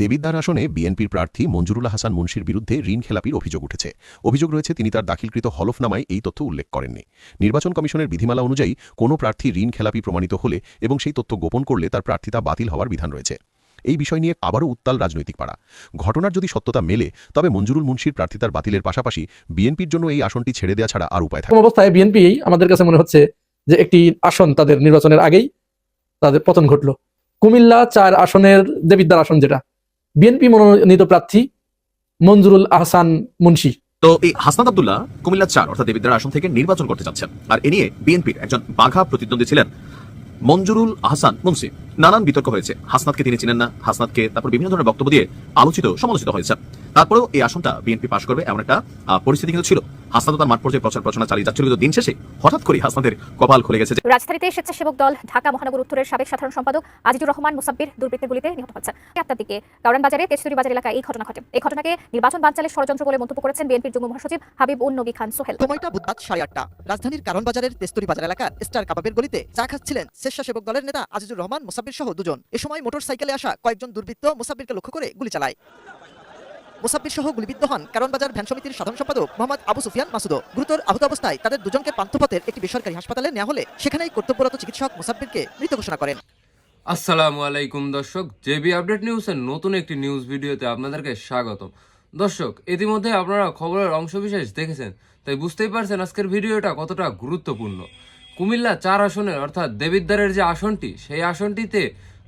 দেবিদ্বার আসনে বিএনপির প্রার্থী মঞ্জুরুল হাসান মুন্সির বিরুদ্ধে ঋণ খেলাপির অভিযোগ উঠেছে। অভিযোগ রয়েছে, তিনি তার দাখিলকৃত হলফনামায় এই তথ্য উল্লেখ করেননি। নির্বাচন কমিশনের বিধিমালা অনুযায়ী কোনো প্রার্থী ঋণ খেলাপি প্রমাণিত হলে এবং সেই তথ্য গোপন করলে তার প্রার্থিতা বাতিল হওয়ার বিধান রয়েছে। এই বিষয় নিয়ে আবারও উত্তাল রাজনৈতিক পাড়া। ঘটনার যদি সত্যতা মেলে, তবে মঞ্জুরুল মুন্সির প্রার্থিতার বাতিলের পাশাপাশি বিএনপির জন্য এই আসনটি ছেড়ে দেওয়া ছাড়া আর উপায় থাকে অবস্থায় বিএনপি আমাদের কাছে মনে হচ্ছে যে একটি আসন তাদের নির্বাচনের আগেই তাদের পতন ঘটলো। কুমিল্লা চার আসনের দেবিদ্বার আসন যেটা বিএনপি মনোনীত প্রার্থী মঞ্জুরুল আহসান মুন্সি। তো এই হাসনাত আব্দুল্লাহ কুমিল্লা চার, অর্থাৎ দেবিদ্বার আসন থেকে নির্বাচন করতে যাচ্ছেন। আর এ নিয়ে বিএনপির একজন বাঘা প্রতিদ্বন্দ্বী ছিলেন মঞ্জুরুল আহসান মুন্সি। নানান বিতর্ক হয়েছে। হাসনাতকে তিনি চিনেন না। হাসনাতকে তারপর বিভিন্ন ধরনের বক্তব্য দিয়ে আলোচিত সমালোচিত হয়েছে তারপরেও এই আসনটা বিএনপি পাশ করবে এমন একটা পরিস্থিতি কিন্তু ছিল। হাসনাত তার মাঠ পর্যায়ে প্রচার প্রচারণা চালিয়ে যাচ্ছিল কিন্তু দিন শেষে হঠাৎ করে হাসনাতের কপাল খুলে গেছে রাজধানীতে স্বেচ্ছাসেবক দল ঢাকা মহানগর উত্তরের সাবেক সাধারণ সম্পাদক আজিজুর রহমান মুসাব্বির দুর্বৃত্তের গুলিতে নিহত হচ্ছেন আপনার দিকে কারণ বাজারে তেজতুরি বাজার এলাকায় এই ঘটনা ঘটে। এই ঘটনাকে নির্বাচন বানচালের ষড়যন্ত্র বলে মন্তব্য করেছেন বিএনপির যুগ্ম মহাসচিব হাবিব উন নবী খান সোহেল। সময়টা বুধবার সাড়ে আটটা। রাজধানীর কারণ বাজারের তেস্তুরি বাজার এলাকার স্টার কাবাবের গলিতে চা খাচ্ছিলেন স্বেচ্ছাসেবক দলের নেতা আজিজুর রহমান মুসাব্বির। সহ দুজন। এ সময় মোটর সাইকেলে আসা কয়েকজন দুর্বৃত্ত মুসাব্বিরকে লক্ষ্য করে গুলি চালায়। মুসাব্বির সহ গুলিবিদ্ধ হন কারণ বাজার ভ্যান সমিতির সাধারণ সম্পাদক মোহাম্মদ আবু সুফিয়ান মাসুদো গুরুতর আহত অবস্থায় তাদের দুজনকে পান্থপথের একটি বেসরকারি হাসপাতালে নেওয়া হলে সেখানেই কর্তব্যরত চিকিৎসক মুসাব্বিরকে মৃত ঘোষণা করেন। আসসালামু আলাইকুম দর্শক, জেবি আপডেট নিউজের নতুন একটি নিউজ ভিডিওতে আপনাদেরকে স্বাগতম। দর্শক, ইতিমধ্যে আপনারা খবরের অংশবিশেষ দেখেছেন, তাই বুঝতেই পারছেন আজকের ভিডিওটা কতটা গুরুত্বপূর্ণ। কুমিল্লা চার আসনের, অর্থাৎ দেবিদ্বারের যে আসনটি, সেই আসনটিতে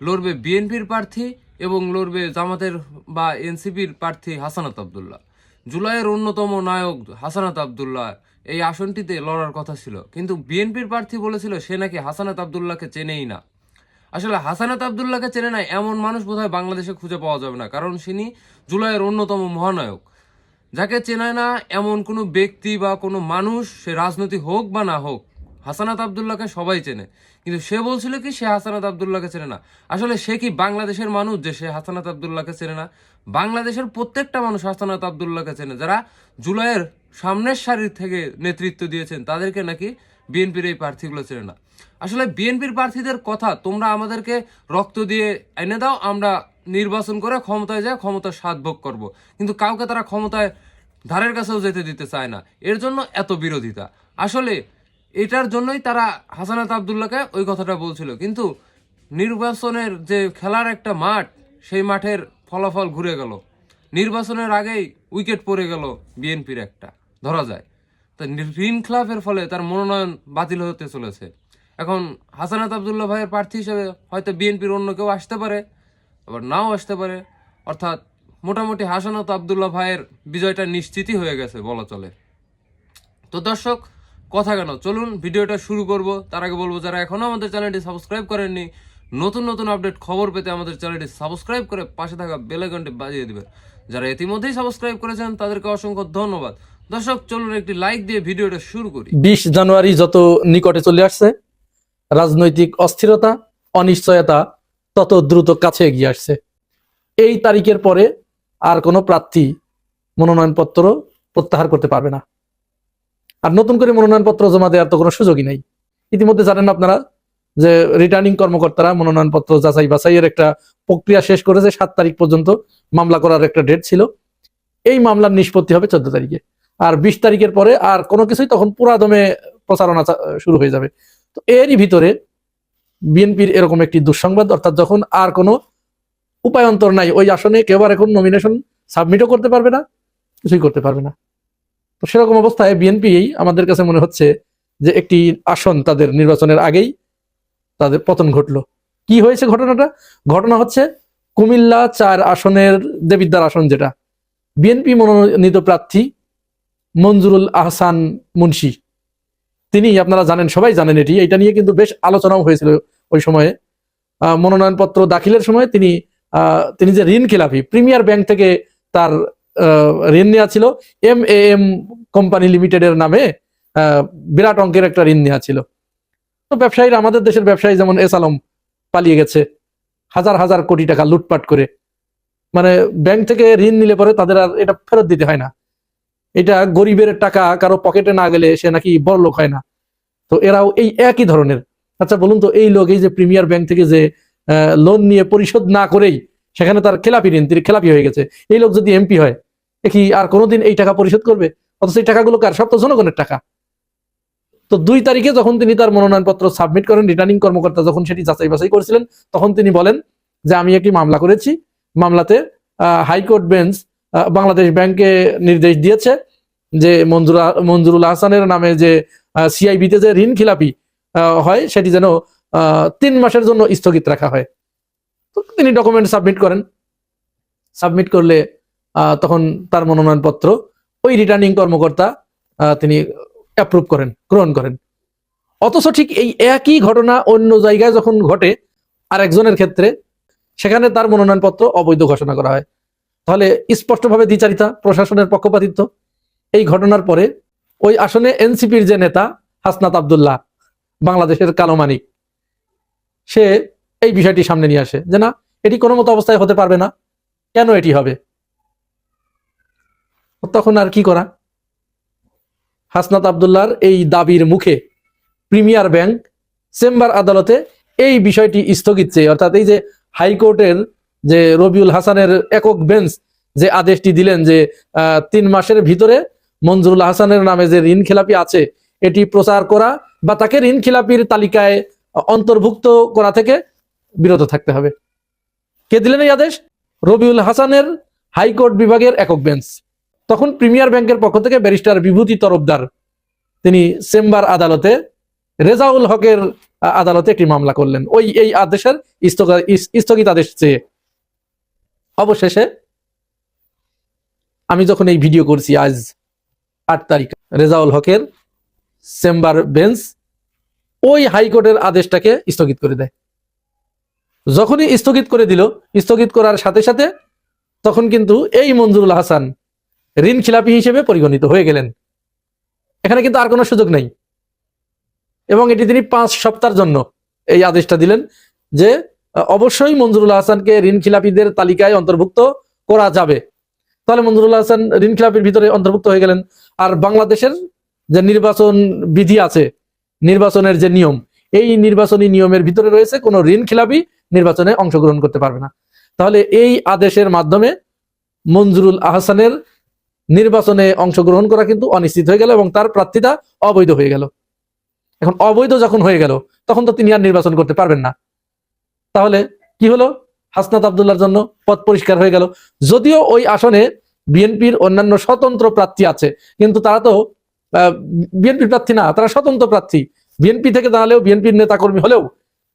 লড়বে বিএনপির প্রার্থী এবং লড়বে জামাতের বা এনসিপির প্রার্থী হাসানাত আবদুল্লাহ। জুলাইয়ের অন্যতম নায়ক হাসানাত আবদুল্লাহ এই আসনটিতে লড়ার কথা ছিল। কিন্তু বিএনপির প্রার্থী বলেছিল সে নাকি হাসানাত আবদুল্লাহকে চেনেই না। আসলে হাসানাত আবদুল্লাহকে চেনে নাই এমন মানুষ বোধহয় বাংলাদেশে খুঁজে পাওয়া যাবে না, কারণ তিনি জুলাইয়ের অন্যতম মহানায়ক। যাকে চেনায় না এমন কোনো ব্যক্তি বা কোনো মানুষ, সে রাজনৈতিক হোক বা না হোক হাসানাত আবদুল্লাহকে সবাই চেনে। কিন্তু সে বলছিল কি, সে হাসানাত আবদুল্লাহকে চেনে না। আসলে সে কি বাংলাদেশের মানুষ যে সে হাসানাত আবদুল্লাহকে চেনে না? বাংলাদেশের প্রত্যেকটা মানুষ হাসানাত আবদুল্লাহকে চেনে। যারা জুলাইয়ের সামনের সারির থেকে নেতৃত্ব দিয়েছেন, তাদেরকে নাকি বিএনপির এই প্রার্থীগুলো চেনে না। আসলে বিএনপির প্রার্থীদের কথা তোমরা আমাদেরকে রক্ত দিয়ে এনে দাও, আমরা নির্বাচন করে ক্ষমতায় যায় ক্ষমতার স্বাদ ভোগ করব। কিন্তু কাউকে তারা ক্ষমতায় ধারের কাছেও যেতে দিতে চায় না। এর জন্য এত বিরোধিতা। আসলে এটার জন্যই তারা হাসানাত আবদুল্লাহকে ওই কথাটা বলছিল। কিন্তু নির্বাচনের যে খেলার একটা মাঠ, সেই মাঠের ফলাফল ঘুরে গেল। নির্বাচনের আগেই উইকেট পড়ে গেল বিএনপির একটা, ধরা যায়। তা ঋণ খেলাপের ফলে তার মনোনয়ন বাতিল হতে চলেছে। এখন হাসানাত আবদুল্লাহ ভাইয়ের প্রার্থী হিসেবে হয়তো বিএনপির অন্য কেউ আসতে পারে, আবার নাও আসতে পারে। অর্থাৎ মোটামুটি হাসানাত আবদুল্লাহ ভাইয়ের বিজয়টা নিশ্চিতই হয়ে গেছে বলা চলে। তো দর্শক কথা কেন? চলুন, ভিডিওটা শুরু করব। তার আগে বলব, যারা এখনও আমাদের চ্যানেলটি সাবস্ক্রাইব করেননি, নতুন নতুন আপডেট খবর পেতে আমাদের চ্যানেলটি সাবস্ক্রাইব করে পাশে থাকা বেল আইকনটি বাজিয়ে দিবেন। যারা ইতিমধ্যেই সাবস্ক্রাইব করেছেন, তাদেরকে অসংখ্য ধন্যবাদ। দর্শক, চলুন একটি লাইক দিয়ে ভিডিওটা শুরু করি। বিশ জানুয়ারি যত নিকটে চলে আসছে, রাজনৈতিক অস্থিরতা, অনিশ্চয়তা তত দ্রুত কাছে এগিয়ে আসছে। এই তারিখের পরে আর কোনো প্রার্থী মনোনয়নপত্র প্রত্যাহার করতে পারবে না। আর নতুন করে মনোনয়নপত্র জমা দেওয়ার তো কোনো সুযোগই নেই। ইতিমধ্যে জানেন আপনারা যে রিটার্নিং কর্মকর্তারা মনোনয়নপত্র যাচাই বাছাইয়ের একটা প্রক্রিয়া শেষ করেছে, সাত তারিখ পর্যন্ত মামলা করার একটা ডেট ছিল। এই মামলার নিষ্পত্তি হবে চোদ্দ তারিখে। আর বিশ তারিখের পরে আর কোনো কিছুই তখন পুরাদমে প্রচারণা শুরু হয়ে যাবে। তো এরই ভিতরে বিএনপির এরকম একটি দুঃসংবাদ, অর্থাৎ যখন আর কোনো উপায়ন্তর নাই, ওই আসনে কেউ আর এখন নমিনেশন সাবমিটও করতে পারবে না, কিছুই করতে পারবে না। তো সেরকম অবস্থায় বিএনপি আমাদের কাছে মনে হচ্ছে যে একটি আসন তাদের নির্বাচনের আগেই তাদের পতন ঘটলো। কি হয়েছে ঘটনাটা? ঘটনা হচ্ছে কুমিল্লা চার আসনের দেবিদ্বার আসন যেটা। বিএনপি মনোনীত প্রার্থী মঞ্জুরুল আহসান মুন্সি। তিনি, আপনারা জানেন, সবাই জানেন এটি। এটা নিয়ে কিন্তু বেশ আলোচনাও হয়েছিল ওই সময়ে। মনোনয়নপত্র দাখিলের সময় তিনি তিনি যে ঋণ খেলাপি, প্রিমিয়ার ব্যাংক থেকে তার ঋণ নেওয়া ছিল। এম এ এম কোম্পানি লিমিটেডের নামে বিরাট অঙ্কের একটা ঋণ নেওয়া ছিল। তো ব্যবসায়ীরা, আমাদের দেশের ব্যবসায়ী যেমন এস আলম পালিয়ে গেছে, হাজার হাজার কোটি টাকা লুটপাট করে। মানে ব্যাংক থেকে ঋণ নিলে পরে তাদের আর এটা ফেরত দিতে হয় না। এটা গরিবের টাকা, কারও পকেটে না গেলে সে নাকি বড় লোক হয় না। তো এরাও এই একই ধরনের। আচ্ছা বলুন তো, এই লোক, এই যে প্রিমিয়ার ব্যাংক থেকে যে লোন নিয়ে পরিশোধ না করেই সেখানে তার খেলাপি ঋণ, তিনি খেলাপি হয়ে গেছে। এই লোক যদি এমপি হয় কি আর কোনোদিন এই টাকা পরিশোধ করবে? অথচ এই টাকাগুলো কার? সব তো জনগণের টাকা। তো দুই তারিখে যখন তিনি তার মনোনয়নপত্র সাবমিট করেন রিটার্নিং কর্মকর্তা যখন সেটি যাচাই বাছাই করেছিলেন, তখন তিনি বলেন যে, আমি একটি মামলা করেছি। মামলাতে হাইকোর্ট বেঞ্চ বাংলাদেশ ব্যাংকে নির্দেশ দিয়েছে যে, মঞ্জুরা, মঞ্জুরুল হাসানের নামে যে সিআইবিতে যে ঋণ খিলাপি হয়, সেটি যেন তিন মাসের জন্য স্থগিত রাখা হয়। তো তিনি ডকুমেন্ট সাবমিট করেন। সাবমিট করলে তখন তার মনোনয়নপত্র ওই রিটার্নিং কর্মকর্তা তিনি অ্যাপ্রুভ করেন, গ্রহণ করেন। অথচ ঠিক এই একই ঘটনা অন্য জায়গায় যখন ঘটে আর একজনের ক্ষেত্রে, সেখানে তার মনোনয়নপত্র অবৈধ ঘোষণা করা হয়। তাহলে স্পষ্টভাবে দ্বিচারিতা, প্রশাসনের পক্ষপাতিত্ব। এই ঘটনার পরে ওই আসনে এনসিপির যে নেতা হাসনাত আবদুল্লাহ, বাংলাদেশের কালো মানিক, সে এই বিষয়টি সামনে নিয়ে আসে যে না, এটি কোনো মতো অবস্থায় হতে পারবে না। কেন এটি হবে? তখন আর কি করা? হাসনাত আবদুল্লাহর এই দাবির মুখে প্রিমিয়ার ব্যাংক চেম্বার আদালতে এই বিষয়টি স্থগিত চেয়ে, অর্থাৎ এই যে হাইকোর্টের যে রবিউল হাসানের একক বেঞ্চ যে আদেশটি দিলেন যে তিন মাসের ভিতরে মঞ্জুরুল হাসানের নামে যে ঋণ খেলাপি আছে, এটি প্রচার করা বা তাকে ঋণ খেলাপির তালিকায় অন্তর্ভুক্ত করা থেকে বিরত থাকতে হবে। কে দিলেন এই আদেশ? রবিউল হাসানের হাইকোর্ট বিভাগের একক বেঞ্চ। তখন প্রিমিয়ার ব্যাংকের পক্ষ থেকে ব্যারিস্টার বিভূতি তরফদার, তিনি চেম্বার আদালতে, রেজাউল হকের আদালতে একটি মামলা করলেন। ওই, এই আদেশের স্থগ- ইস- স্থগিত আদেশ চেয়ে। অবশেষে আমি যখন এই ভিডিও করছি আজ আট তারিখ, রেজাউল হকের চেম্বার বেঞ্চ ওই হাইকোর্টের আদেশটাকে স্থগিত করে দেয়। যখনই স্থগিত করে দিল, স্থগিত করার সাথে সাথে তখন কিন্তু এই মঞ্জুরুল হাসান ঋণ খিলাপি হিসেবে পরিগণিত হয়ে গেলেন। এখানে কিন্তু আর কোনো সুযোগ নেই। এবং এটি তিনি পাঁচ সপ্তাহের জন্য এই আদেশটা দিলেন যে, অবশ্যই মঞ্জুরুল হাসানকে ঋণ খিলাপিদের তালিকায় অন্তর্ভুক্ত করা যাবে। তাহলে মঞ্জুরুল হাসান ঋণ খিলাপির ভিতরে অন্তর্ভুক্ত হয়ে গেলেন। আর বাংলাদেশের যে নির্বাচন বিধি আছে, নির্বাচনের যে নিয়ম, এই নির্বাচনী নিয়মের ভিতরে রয়েছে কোনো ঋণ খিলাপি নির্বাচনে অংশগ্রহণ করতে পারবে না। তাহলে এই আদেশের মাধ্যমে মঞ্জুরুল আহসানের নির্বাচনে অংশগ্রহণ করা কিন্তু অনিশ্চিত হয়ে গেল এবং তার প্রার্থিতা অবৈধ হয়ে গেল। এখন অবৈধ যখন হয়ে গেল, তখন তো তিনি আর নির্বাচন করতে পারবেন না। তাহলে কি হলো? হাসনাত আবদুল্লার জন্য পথ পরিষ্কার হয়ে গেল। যদিও ওই আসনে বিএনপির অন্যান্য স্বতন্ত্র প্রার্থী আছে, কিন্তু তারা তো বিএনপির প্রার্থী না, তারা স্বতন্ত্র প্রার্থী। বিএনপি থেকে দাঁড়ালেও বিএনপির নেতাকর্মী হলেও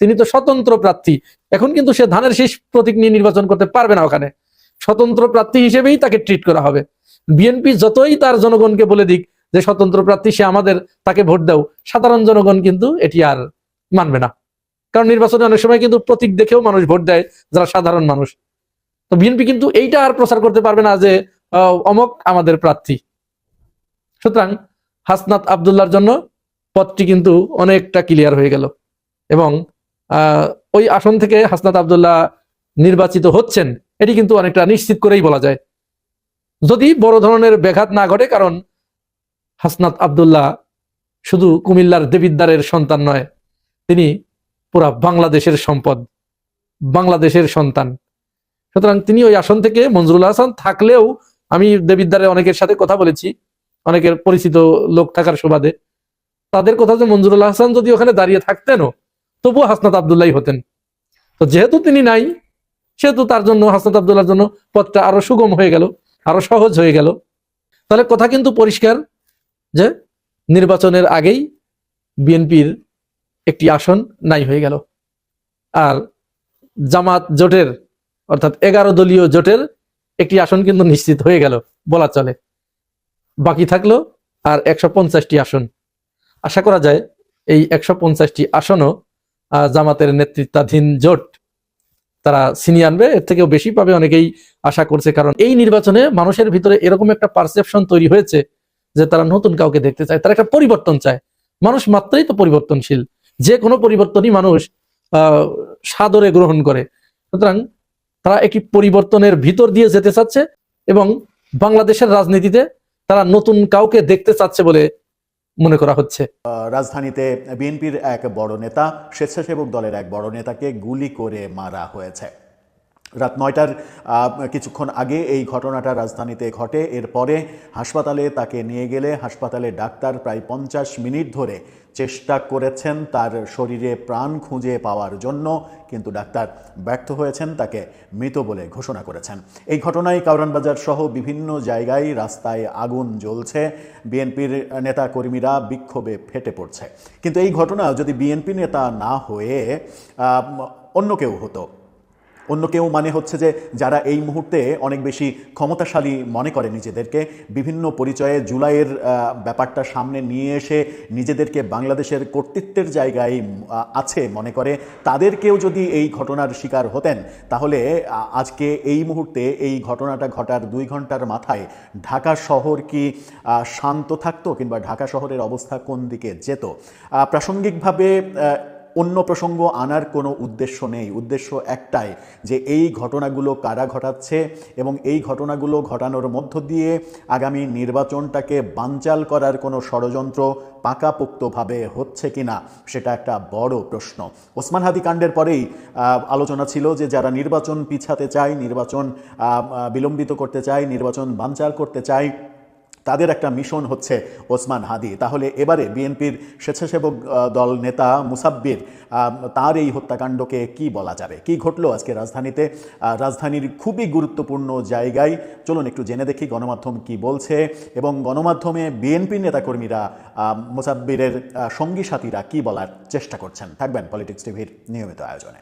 তিনি তো স্বতন্ত্র প্রার্থী। এখন কিন্তু সে ধানের শীষ প্রতীক নিয়ে নির্বাচন করতে পারবে না ওখানে। স্বতন্ত্র প্রার্থী হিসেবেই তাকে ট্রিট করা হবে। বিএনপি যতই তার জনগণকে বলে দিক যে স্বতন্ত্র প্রার্থী, সে আমাদের তাকে ভোট দাও। সাধারণ জনগণ কিন্তু এটি আর মানবে না। কারণ নির্বাচনে অনেক সময় কিন্তু প্রতীক দেখেও মানুষ ভোট দেয় যারা সাধারণ মানুষ। তো বিএনপি কিন্তু এইটা আর প্রচার করতে পারবে না যে অমক আমাদের প্রার্থী। সুতরাং হাসনাত আবদুল্লার জন্য পথটি কিন্তু অনেকটা ক্লিয়ার হয়ে গেল। এবং ওই আসন থেকে হাসনাত আবদুল্লাহ নির্বাচিত হচ্ছেন, এটি কিন্তু অনেকটা নিশ্চিত করেই বলা যায়। যদি বড় ধরনের ব্যাঘাত না ঘটে, কারণ হাসনাত আবদুল্লাহ শুধু কুমিল্লার দেবিদ্দারের সন্তান নয়, তিনি পুরা বাংলাদেশের সম্পদ, বাংলাদেশের সন্তান। সুতরাং তিনি ওই আসন থেকে মঞ্জুরুল হাসান থাকলেও আমি দেবিদ্দারের অনেকের সাথে কথা বলেছি, অনেকের পরিচিত লোক থাকার সুবাদে। তাদের কথা যে মঞ্জুরুল হাসান যদি ওখানে দাঁড়িয়ে থাকতেনও, তবুও হাসনাত আবদুল্লাহ হতেন। তো যেহেতু তিনি নাই, সেহেতু তার জন্য, হাসনাত আবদুল্লার জন্য পথটা আরও সুগম হয়ে গেল। আরও সহজ হয়ে গেল। তাহলে কথা কিন্তু পরিষ্কার যে নির্বাচনের আগেই বিএনপির একটি আসন নাই হয়ে গেল। আর জামাত জোটের অর্থাৎ এগারো দলীয় জোটের একটি আসন কিন্তু নিশ্চিত হয়ে গেল, বলা চলে। বাকি থাকল আর একশো পঞ্চাশটি আসন। আশা করা যায় এই একশো পঞ্চাশটি আসনও জামাতের নেতৃত্বাধীন জোট, তারা ছিনিয়ে আনবে। এর থেকেও বেশি পাবে অনেকেই আশা করছে, কারণ এই নির্বাচনে মানুষের ভিতরে এরকম একটা পারসেপশন তৈরি হয়েছে যে তারা নতুন কাউকে দেখতে চায়, তারা একটা পরিবর্তন চায়। মানুষ মাত্রই তো পরিবর্তনশীল। যে কোনো পরিবর্তনই মানুষ সাদরে গ্রহণ করে। সুতরাং তারা একটি পরিবর্তনের ভিতর দিয়ে যেতে চাচ্ছে এবং বাংলাদেশের রাজনীতিতে তারা নতুন কাউকে দেখতে চাচ্ছে বলে মনে করা হচ্ছে। রাজধানীতে বিএনপির এক বড় নেতা, স্বেচ্ছাসেবক দলের এক বড় নেতাকে গুলি করে মারা হয়েছে। রাত নয়টার কিছুক্ষণ আগে এই ঘটনাটা রাজধানীতে ঘটে। এরপরে হাসপাতালে তাকে নিয়ে গেলে হাসপাতালে ডাক্তার প্রায় পঞ্চাশ মিনিট ধরে চেষ্টা করেছেন তার শরীরে প্রাণ খুঁজে পাওয়ার জন্য, কিন্তু ডাক্তার ব্যর্থ হয়েছেন, তাকে মৃত বলে ঘোষণা করেছেন। এই ঘটনায় কাউরানবাজার সহ বিভিন্ন জায়গায় রাস্তায় আগুন জ্বলছে। বিএনপির নেতা কর্মীরা বিক্ষোভে ফেটে পড়ছে। কিন্তু এই ঘটনা যদি বিএনপি নেতা না হয়ে অন্য কেউ হতো অন্য কেউ মানে হচ্ছে যে যারা এই মুহূর্তে অনেক বেশি ক্ষমতাশালী মনে করে নিজেদেরকে, বিভিন্ন পরিচয়ে জুলাইয়ের ব্যাপারটা সামনে নিয়ে এসে নিজেদেরকে বাংলাদেশের কর্তৃত্বের জায়গায় আছে মনে করে, তাদেরকেও যদি এই ঘটনার শিকার হতেন, তাহলে আজকে এই মুহূর্তে এই ঘটনাটা ঘটার দুই ঘণ্টার মাথায় ঢাকা শহর কি শান্ত থাকতো কিংবা ঢাকা শহরের অবস্থা কোন দিকে যেত? প্রাসঙ্গিকভাবে অন্য প্রসঙ্গ আনার কোনো উদ্দেশ্য নেই। উদ্দেশ্য একটাই যে এই ঘটনাগুলো কারা ঘটাচ্ছে এবং এই ঘটনাগুলো ঘটানোর মধ্য দিয়ে আগামী নির্বাচনটাকে বানচাল করার কোনো ষড়যন্ত্র পাকাপোক্তভাবে হচ্ছে কিনা সেটা একটা বড় প্রশ্ন। ওসমান হাদি কাণ্ডের পরেই আলোচনা ছিল যে যারা নির্বাচন পিছাতে চায়, নির্বাচন বিলম্বিত করতে চায়, নির্বাচন বানচাল করতে চায় তাদের একটা মিশন হচ্ছে ওসমান হাদি। তাহলে এবারে বিএনপির স্বেচ্ছাসেবক দল নেতা মুসাব্বির তার এই হত্যাকাণ্ডকে কি বলা যাবে? কি ঘটলো আজকে রাজধানীতে? রাজধানীর খুবই গুরুত্বপূর্ণ জায়গায়। চলুন একটু জেনে দেখি গণমাধ্যম কি বলছে এবং গণমাধ্যমে বিএনপির নেতাকর্মীরা মুসাব্বিরের সঙ্গী সাথীরা কি বলার চেষ্টা করছেন? থাকবেন পলিটিক্স টিভির নিয়মিত আয়োজনে।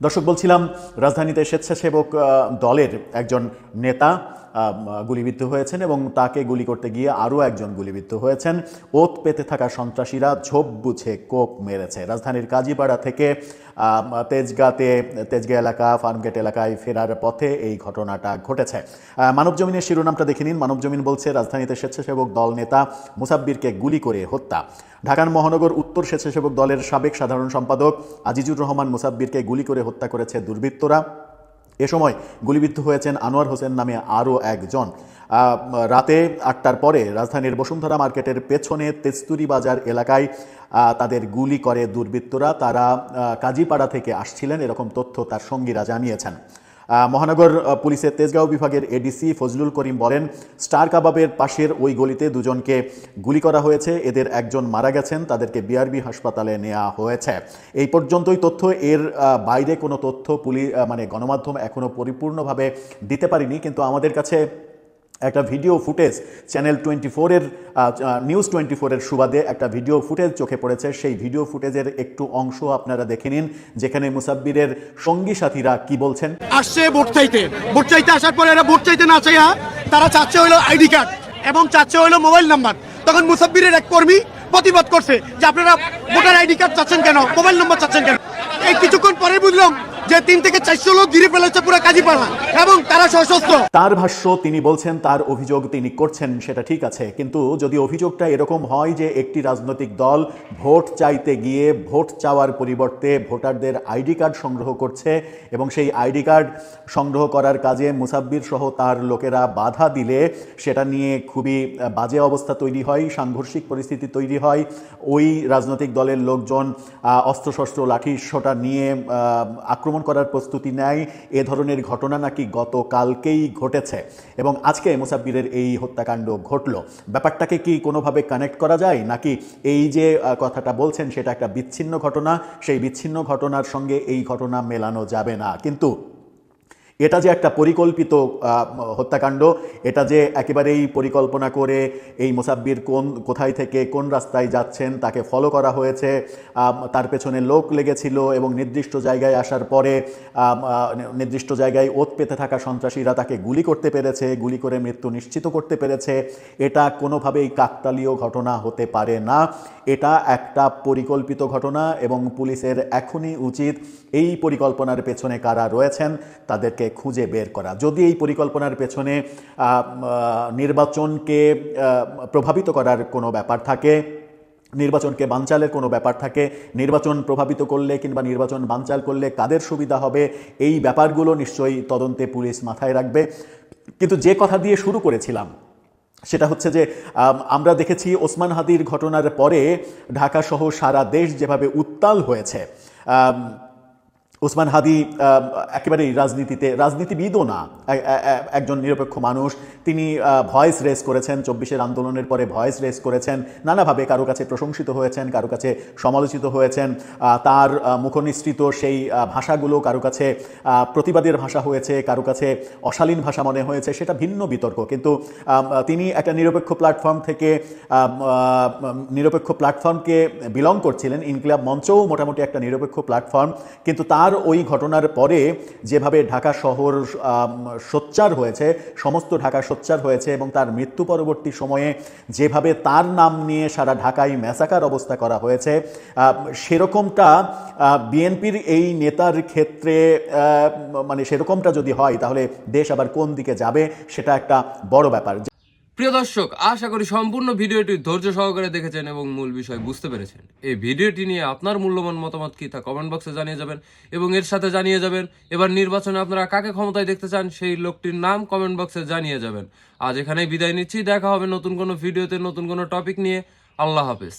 দর্শক বলছিলাম রাজধানীতে স্বেচ্ছাসেবক দলের একজন নেতা গুলিবিদ্ধ হয়েছেন এবং তাকে গুলি করতে গিয়ে আরও একজন গুলিবিদ্ধ হয়েছেন। ওত পেতে থাকা সন্ত্রাসীরা ঝোপ বুঝে কোপ মেরেছে। রাজধানীর কাজীপাড়া থেকে তেজগাঁতে, তেজগাঁ এলাকা, ফার্মগেট এলাকায় ফেরার পথে এই ঘটনাটা ঘটেছে। মানবজমিনের শিরোনামটা দেখে নিন। মানবজমিন বলছে, রাজধানীতে স্বেচ্ছাসেবক দল নেতা মুসাব্বিরকে গুলি করে হত্যা। ঢাকার মহানগর উত্তর স্বেচ্ছাসেবক দলের সাবেক সাধারণ সম্পাদক আজিজুর রহমান মুসাব্বিরকে গুলি করে হত্যা করেছে দুর্বৃত্তরা। এ সময় গুলিবিদ্ধ হয়েছেন আনোয়ার হোসেন নামে আরও একজন। রাতে আটটার পরে রাজধানীর বসুন্ধরা মার্কেটের পেছনে তেস্তুরি বাজার এলাকায় তাদের গুলি করে দুর্বৃত্তরা। তারা কাজীপাড়া থেকে আসছিলেন, এরকম তথ্য তার সঙ্গীরা জানিয়েছেন। মহানগর পুলিশের তেজগাঁও বিভাগের এডিসি ফজলুল করিম বলেন, স্টার কাবাবের পাশের ওই গলিতে দুজনকে গুলি করা হয়েছে। এদের একজন মারা গেছেন, তাদেরকে বিআরবি হাসপাতালে নেওয়া হয়েছে। এই পর্যন্তই তথ্য। এর বাইরে কোনো তথ্য পুলিশ মানে গণমাধ্যম এখনও পরিপূর্ণভাবে দিতে পারিনি, কিন্তু আমাদের কাছে একটা ভিডিও ফুটেজ চ্যানেল টোয়েন্টি ফোরের নিউজ টোয়েন্টি ফোরের সুবাদে একটা ভিডিও ফুটেজ চোখে পড়েছে। সেই ভিডিও ফুটেজের একটু অংশ আপনারা দেখে নিন, যেখানে মুসাব্বিরের সঙ্গী সাথীরা কি বলছেন। আসছে ভোট চাইতে। ভোট চাইতে আসার পরে এরা ভোট চাইতে না চাইয়া তারা চাচ্ছে হইল আইডি কার্ড এবং চাচ্ছে হইল মোবাইল নাম্বার। তখন মুসাব্বিরের এক কর্মী প্রতিবাদ করছে যে আপনারা ভোটার আইডি কার্ড চাচ্ছেন কেন, মোবাইল নাম্বার চাচ্ছেন কেন। এই কিছুক্ষণ পরে বুঝলাম যে তিন থেকে চারশো লোক ঘিরে ফেলেছে পুরো কাজীপাড়া এবং তারা সশস্ত্র। তার ভাষ্য তিনি বলছেন তার অভিযোগ তিনি করছেন সেটা ঠিক আছে। কিন্তু যদি অভিযোগটা এরকম হয় যে একটি রাজনৈতিক দল ভোট চাইতে গিয়ে ভোট চাওয়ার পরিবর্তে ভোটারদের আইডি কার্ড সংগ্রহ করছে এবং সেই আইডি কার্ড সংগ্রহ করার কাজে মুসাব্বির সহ তার লোকেরা বাধা দিলে সেটা নিয়ে খুবই বাজে অবস্থা তৈরি হয় সাংঘর্ষিক পরিস্থিতি তৈরি হয়। ওই রাজনৈতিক দলের লোকজন অস্ত্রশস্ত্র লাঠি সোটা নিয়ে আহ, আক্রমণ করার প্রস্তুতি নেয়। এ ধরনের ঘটনা নাকি গতকালকেই ঘটেছে। এবং আজকে মুসাব্বিরের এই হত্যাকাণ্ড ঘটল। ব্যাপারটাকে কি কোনোভাবে কানেক্ট করা যায়? নাকি এই যে কথাটা বলছেন, সেটা একটা বিচ্ছিন্ন ঘটনা। সেই বিচ্ছিন্ন ঘটনার সঙ্গে এই ঘটনা মেলানো যাবে না। কিন্তু এটা যে একটা পরিকল্পিত হত্যাকাণ্ড, এটা যে একেবারেই পরিকল্পনা করে এই মোসাব্বির কোন, কোথায় থেকে কোন রাস্তায় যাচ্ছেন তাকে ফলো করা হয়েছে তার পেছনে লোক লেগেছিল এবং নির্দিষ্ট জায়গায় আসার পরে নির্দিষ্ট জায়গায় ওত পেতে থাকা সন্ত্রাসীরা তাকে গুলি করতে পেরেছে, গুলি করে মৃত্যু নিশ্চিত করতে পেরেছে। এটা কোনোভাবেই কাকতালীয় ঘটনা হতে পারে না। এটা একটা পরিকল্পিত ঘটনা এবং পুলিশের এখনই উচিত এই পরিকল্পনার পেছনে কারা রয়েছেন, তাদেরকে খুঁজে বের করা। যদি এই পরিকল্পনার পেছনে নির্বাচনকে প্রভাবিত করার কোনো ব্যাপার থাকে, নির্বাচনকে বানচালের কোনো ব্যাপার থাকে, নির্বাচন প্রভাবিত করলে কিংবা নির্বাচন বানচাল করলে কাদের সুবিধা হবে, এই ব্যাপারগুলো নিশ্চয়ই তদন্তে পুলিশ মাথায় রাখবে। কিন্তু যে কথা দিয়ে শুরু করেছিলাম, সেটা হচ্ছে যে আমরা দেখেছি ওসমান হাদির ঘটনার পরে ঢাকা সহ সারা দেশ যেভাবে উত্তাল হয়েছে ওসমান হাদি একেবারেই রাজনীতিতে, রাজনীতিবিদও না একজন নিরপেক্ষ মানুষ। তিনি ভয়েস রেস করেছেন, চব্বিশের আন্দোলনের পরে ভয়েস রেস করেছেন, নানাভাবে কারও কাছে প্রশংসিত হয়েছেন, কারও কাছে সমালোচিত হয়েছেন। তার মুখনিসৃত সেই ভাষাগুলো কারও কাছে প্রতিবাদের ভাষা হয়েছে, কারও কাছে অশালীন ভাষা মনে হয়েছে, সেটা ভিন্ন বিতর্ক। কিন্তু তিনি একটা নিরপেক্ষ প্ল্যাটফর্ম থেকে নিরপেক্ষ প্ল্যাটফর্মকে বিলং করছিলেন, ইনকিলাব মঞ্চও মোটামুটি একটা নিরপেক্ষ প্ল্যাটফর্ম। কিন্তু তার ওই ঘটনার পরে যেভাবে ঢাকা শহর সোচ্চার হয়েছে, সমস্ত ঢাকা সোচ্চার হয়েছে এবং তার মৃত্যু পরবর্তী সময়ে যেভাবে তার নাম নিয়ে সারা ঢাকায় ম্যাসাকার অবস্থা করা হয়েছে সেরকমটা বিএনপির এই নেতার ক্ষেত্রে মানে সেরকমটা যদি হয়, তাহলে দেশ আবার কোন দিকে যাবে, সেটা একটা বড় ব্যাপার। প্রিয় দর্শক, আশা করি সম্পূর্ণ ভিডিওটি ধৈর্য সহকারে দেখেছেন এবং মূল বিষয় বুঝতে পেরেছেন। এই ভিডিওটি নিয়ে আপনার মূল্যবান মতামত কি তা কমেন্ট বক্সে জানিয়ে যাবেন এবং এর সাথে জানিয়ে যাবেন, এবার নির্বাচনে আপনারা কাকে ক্ষমতায় দেখতে চান সেই লোকটির নাম কমেন্ট বক্সে জানিয়ে যাবেন। আজ এখানেই বিদায় নিচ্ছি, দেখা হবে নতুন কোনো ভিডিওতে নতুন কোনো টপিক নিয়ে। আল্লাহ হাফেজ।